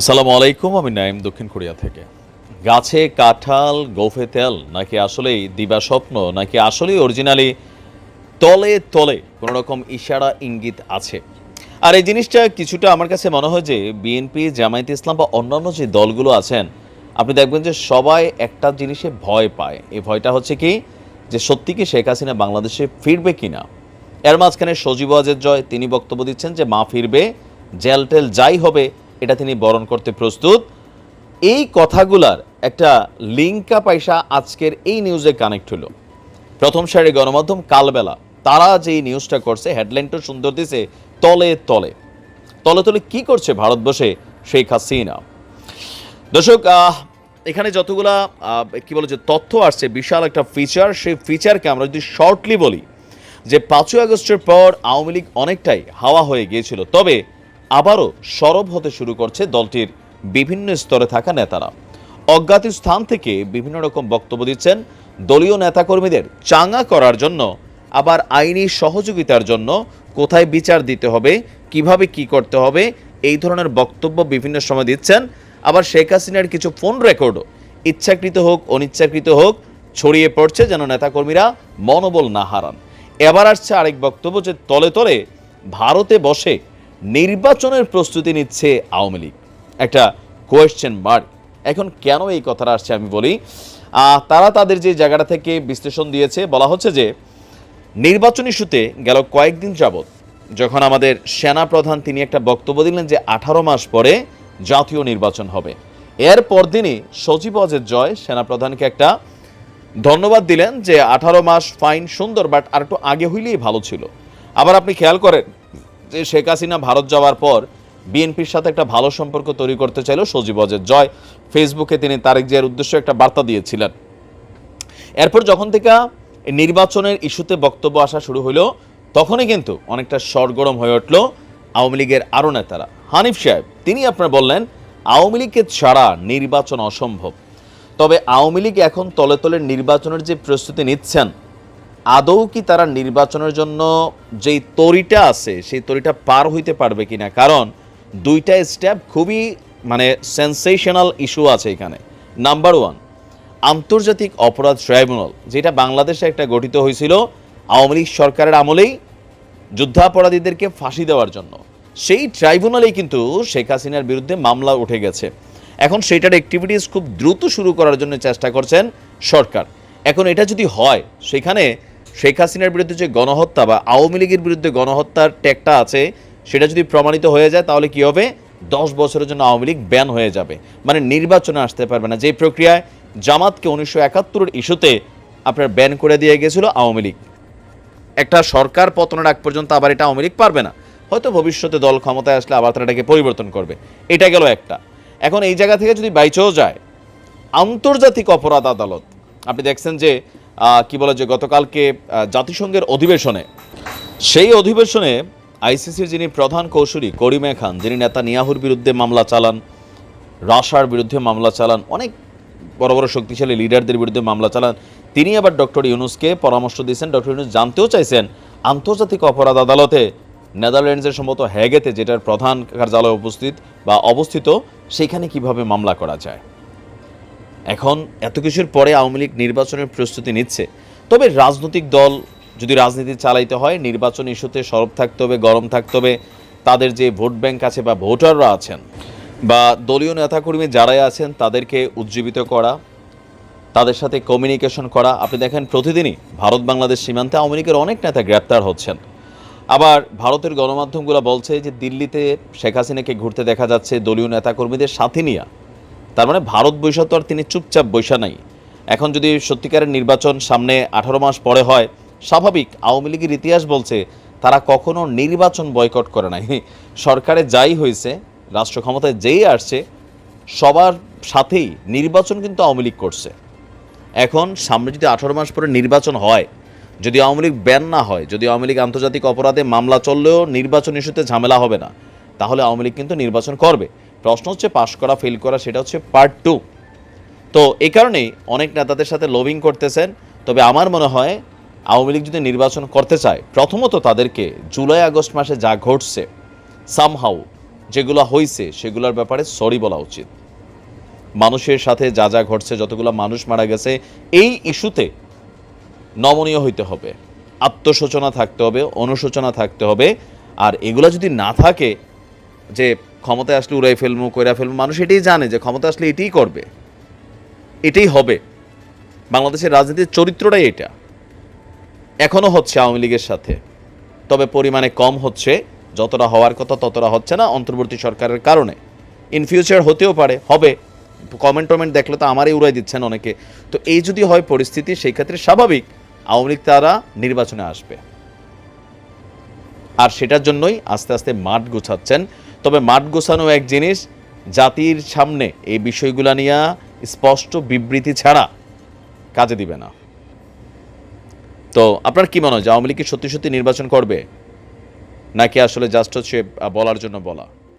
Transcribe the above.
আসসালামু আলাইকুম, আমি নাইম দক্ষিণ কোরিয়া থেকে। গাছে কাঁঠাল, গোফে তেল, নাকি আসলেই দিবা স্বপ্ন, নাকি আসলেই অরিজিনালি তলে তলে কোনো রকম ইশারা ইঙ্গিত আছে? আর এই জিনিসটা কিছুটা আমার কাছে মনে হয় যে বিএনপি জামায়াত ইসলাম বা অন্যান্য যে দলগুলো আছেন, আপনি দেখবেন যে সবাই একটা জিনিসে ভয় পায়। এই ভয়টা হচ্ছে কি? যে সত্যি কি শেখ হাসিনা বাংলাদেশে ফিরবে কিনা? এর মাঝখানে সজীব আজের জয়, তিনি বক্তব্য দিচ্ছেন যে মা ফিরবে, জেল টেল যাই হবে এটা তিনি বরণ করতে প্রস্তুত। এই কথাগুলার একটা লিঙ্কা পয়সা আজকের এই নিউজে কানেক্ট হলো। প্রথম সারি গণমাধ্যম কালবেলা, তারা যে নিউজটা করছে হেডলাইনটা সুন্দর দিছে, তলে তলে। তলে তলে কি করছে ভারতবর্ষে শেখ হাসিনা? দর্শক এখানে যতগুলা কি বলে যে তথ্য আসছে, বিশাল একটা ফিচার সেই ফিচারকে আমরা যদি শর্টলি বলি, যে পাঁচই আগস্টের পর আওয়ামী লীগ অনেকটাই হাওয়া হয়ে গিয়েছিল। তবে আবারও সরব হতে শুরু করছে দলটির বিভিন্ন স্তরে থাকা নেতারা। অজ্ঞাত স্থান থেকে বিভিন্ন রকম বক্তব্য দিচ্ছেন দলীয় নেতাকর্মীদের চাঙ্গা করার জন্য, আবার আইনি সহযোগিতার জন্য কোথায় বিচার দিতে হবে, কীভাবে কি করতে হবে, এই ধরনের বক্তব্য বিভিন্ন সময় দিচ্ছেন। আবার শেখ হাসিনার কিছু ফোন রেকর্ডও, ইচ্ছাকৃত হোক, অনিচ্ছাকৃত হোক, ছড়িয়ে পড়ছে যেন নেতাকর্মীরা মনোবল না হারান। এবার আসছে আরেক বক্তব্য যে তলে তলে ভারতে বসে নির্বাচনের প্রস্তুতি নিচ্ছে আওয়ামী লীগ। একটা কোয়েশ্চেন মার্ক এখন কেন এই কথাটা আসছে আমি বলি তারা তাদের যে জায়গাটা থেকে বিশ্লেষণ দিয়েছে, বলা হচ্ছে যে নির্বাচন ইস্যুতে গেল কয়েকদিন যাবৎ যখন আমাদের সেনা প্রধান তিনি একটা বক্তব্য দিলেন যে আঠারো মাস পরে জাতীয় নির্বাচন হবে। এর পরদিনই সচিব অজের জয় সেনাপ্রধানকে একটা ধন্যবাদ দিলেন যে আঠারো মাস ফাইন সুন্দর বাট আর একটু আগে হইলেই ভালো ছিল। আবার আপনি খেয়াল করেন যে শেখ হাসিনা ভারত যাওয়ার পর বিএনপির সাথে একটা ভালো সম্পর্ক তৈরি করতে চাইল সজীব অজের জয়। ফেসবুকে তিনি তারেক জিয়ার উদ্দেশ্যে একটা বার্তা দিয়েছিলেন। এরপর যখন থেকে নির্বাচনের ইস্যুতে বক্তব্য আসা শুরু হলো তখনই কিন্তু অনেকটা সরগরম হয়ে উঠল আওয়ামী লীগের আরও নেতারা। হানিফ সাহেব, তিনি আপনার বললেন, আওয়ামী লীগকে ছাড়া নির্বাচন অসম্ভব। তবে আওয়ামী লীগ এখন তলে তলে নির্বাচনের যে প্রস্তুতি নিচ্ছেন আদৌ কি তারা নির্বাচনের জন্য যেই তরিটা আছে, সেই তরিটা পার হইতে পারবে কিনা? কারণ দুইটা স্টেপ খুবই মানে সেন্সেশনাল ইস্যু আছে এখানে। নাম্বার ওয়ান আন্তর্জাতিক অপরাধ ট্রাইব্যুনাল, যেটা বাংলাদেশে একটা গঠিত হয়েছিল আওয়ামী লীগ সরকারের আমলেই যুদ্ধাপরাধীদেরকে ফাঁসি দেওয়ার জন্য। সেই ট্রাইব্যুনালেই কিন্তু শেখ হাসিনার বিরুদ্ধে মামলা উঠে গেছে। এখন সেটার অ্যাক্টিভিটিস খুব দ্রুত শুরু করার জন্য চেষ্টা করছেন সরকার। এখন এটা যদি হয়, সেখানে শেখ হাসিনার বিরুদ্ধে যে গণহত্যা বা আওয়ামী লীগের বিরুদ্ধে গণহত্যার ট্যাগটা আছে, সেটা যদি প্রমাণিত হয়ে যায়, তাহলে কি হবে? দশ বছরের জন্য আওয়ামী লীগ ব্যান হয়ে যাবে। মানে নির্বাচনে আসতে পারবে না। যে প্রক্রিয়ায় জামাতকে উনিশশো একাত্তরের ইস্যুতে আপনার ব্যান করে দিয়ে গেছিল আওয়ামী লীগ। একটা সরকার পতনের আগ পর্যন্ত আবার এটা আওয়ামী লীগ পারবে না। হয়তো ভবিষ্যতে দল ক্ষমতায় আসলে আবার তারা এটাকে পরিবর্তন করবে। এটা গেল একটা। এখন এই জায়গা থেকে যদি বাইচেও যায়, আন্তর্জাতিক অপরাধ আদালত, আপনি দেখছেন যে কি বলে যে গতকালকে জাতিসংঘের অধিবেশনে, সেই অধিবেশনে আইসিসির যিনি প্রধান কৌশলী করিমে খান, যিনি নেতা নিয়াহুর বিরুদ্ধে মামলা চালান, রাশার বিরুদ্ধে মামলা চালান, অনেক বড় বড় শক্তিশালী লিডারদের বিরুদ্ধে মামলা চালান, তিনি আবার ডক্টর ইউনুসকে পরামর্শ দিয়েছেন। ডক্টর ইউনুস জানতেও চাইছেন, আন্তর্জাতিক অপরাধ আদালতে নেদারল্যান্ডসের সম্ভবত হ্যাগেতে যেটার প্রধান কার্যালয় উপস্থিত বা অবস্থিত, সেখানে কীভাবে মামলা করা যায়। এখন এত কিছুর পরে আওয়ামী লীগ নির্বাচনের প্রস্তুতি নিচ্ছে। তবে রাজনৈতিক দল যদি রাজনীতি চালাইতে হয়, নির্বাচন ইস্যুতে সরব থাকতে হবে, গরম থাকতে হবে, তাদের যে ভোট ব্যাংক আছে বা ভোটাররা আছেন বা দলীয় নেতাকর্মী যারাই আছেন, তাদেরকে উজ্জীবিত করা, তাদের সাথে কমিউনিকেশন করা। আপনি দেখেন, প্রতিদিনই ভারত বাংলাদেশ সীমান্তে আওয়ামী লীগের অনেক নেতা গ্রেপ্তার হচ্ছেন। আবার ভারতের গণমাধ্যমগুলো বলছে যে দিল্লিতে শেখ হাসিনাকে ঘুরতে দেখা যাচ্ছে দলীয় নেতাকর্মীদের সাথে নিয়ে। তার মানে ভারত বৈশা তো আর তিনি চুপচাপ বৈশা নাই। এখন যদি সত্যিকারের নির্বাচন সামনে আঠারো মাস পরে হয়, স্বাভাবিক আওয়ামী লীগের ইতিহাস বলছে তারা কখনো নির্বাচন বয়কট করে নাই। সরকারে যাই হয়েছে, রাষ্ট্র ক্ষমতায় যেই আসছে, সবার সাথেই নির্বাচন কিন্তু আওয়ামী লীগ করছে। এখন সামনে যদি আঠারো মাস পরে নির্বাচন হয়, যদি আওয়ামী লীগ ব্যান না হয়, যদি আওয়ামী লীগ আন্তর্জাতিক অপরাধে মামলা চললেও নির্বাচন ইস্যুতে ঝামেলা হবে না, তাহলে আওয়ামী লীগ কিন্তু নির্বাচন করবে। প্রশ্ন হচ্ছে পাশ করা ফেল করা, সেটা হচ্ছে পার্ট টু তো এই কারণেই অনেক নেতাদের সাথে লবিং করতেছেন। তবে আমার মনে হয় আওয়ামী লীগ যদি নির্বাচন করতে চায়, প্রথমত তাদেরকে জুলাই আগস্ট মাসে যা ঘটছে সামহাউ যেগুলো হয়েছে সেগুলোর ব্যাপারে সরি বলা উচিত। মানুষের সাথে যা যা ঘটছে, যতগুলো মানুষ মারা গেছে, এই ইস্যুতে নমনীয় হইতে হবে। আত্মশোচনা থাকতে হবে, অনুশোচনা থাকতে হবে। আর এগুলো যদি না থাকে, যে ক্ষমতায় আসলে উড়াই ফেলব কইরা ফেলব মানুষ এটাই জানে যে ক্ষমতা আসলে এটাই করবে। এটাই হবে। বাংলাদেশের রাজনীতির চরিত্রটাই এটা। এখনও হচ্ছে আওয়ামী লীগের সাথে। তবে পরিমাণে কম হচ্ছে, যতটা হওয়ার কথা ততটা হচ্ছে না অন্তর্বর্তী সরকারের কারণে। ইন ফিউচার হতেও পারে, হবে। কমেন্ট টমেন্ট দেখলে তো আমারই উড়াই দিচ্ছেন অনেকে। তো এই যদি হয় পরিস্থিতি, সেই ক্ষেত্রে স্বাভাবিক আওয়ামী লীগ তারা নির্বাচনে আসবে। আর সেটার জন্যই আস্তে আস্তে মাঠ গোছাচ্ছেন তবে মাঠ গোছানো এক জিনিস, জাতির সামনে এই বিষয়গুলো নিয়ে স্পষ্ট বিবৃতি ছাড়া কাজে দিবে না। তো আপনার কি মনে হয় আওয়ামী লীগ সত্যি সত্যি নির্বাচন করবে? নাকি আসলে জাস্ট হচ্ছে বলার জন্য বলা?